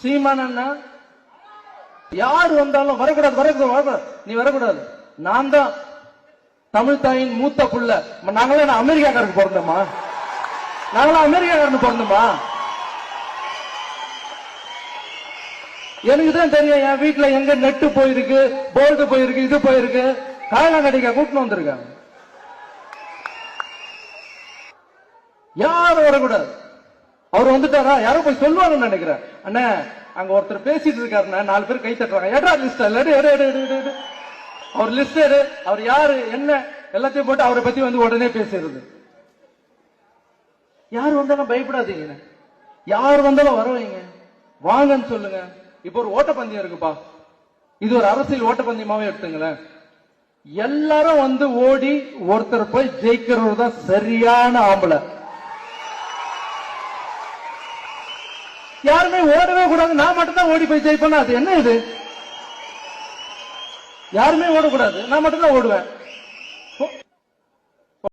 சீமான் அண்ணா யார் வந்தாலும் வரக்கூடாது வரக்கூடாது வரக்கூடாது. நீ வரக்கூடாது. நான் தான் தமிழ் தாயின் மூத்த புள்ள. நாங்களாம் என்ன அமெரிக்காக்காரருக்கு பிறந்தோமா? நாங்களாம் அமெரிக்காக்காரனு பிறந்தோமா? எனக்கு தான் தெரியும் என் வீட்டுல எங்க நெட்டு போயிருக்கு போல்டு போயிருக்கு இது போயிருக்கு. காயலாம் கடிக்க கூட்டின்னு வந்திருக்காங்க. யாரும் வரக்கூடாது. அவர் வந்துட்டாரா? யாரோ போய் சொல்லுவாங்கன்னு நினைக்கிறேன். அண்ணே அங்க ஒருத்தர் பேசிட்டு இருக்காருண்ணே. நாலு பேர் கை தட்டுறாங்க. எடா லிஸ்ட் எடு எடு எடு எடு, எடு, எடு. அவர் லிஸ்ட் எடு. அவர் யாரு? என்ன? எல்லாத்தையும் போட்டு அவரை பத்தி வந்து உடனே பேசுறது யார் வந்தாலும் பயப்படாதீங்க யார் வந்தாலும் வர வாங்கன்னு சொல்லுங்க. இப்போ ஒரு ஓட்டப்பந்தயம் இருக்குப்பா. இது ஒரு அரசியல் ஓட்டப்பந்தயமாவே எடுத்துங்களேன். எல்லாரும் வந்து ஓடி ஒருத்தர் போய் ஜெயிக்கிறவர் தான் சரியான ஆம்பளை. யாருமே ஓடவே கூடாது. நான் மட்டும்தான் ஓடி போய் ஜெயிப்பேன்னா அது என்ன இது? யாருமே ஓடக்கூடாது. நான் மட்டும்தான் ஓடுவேன்.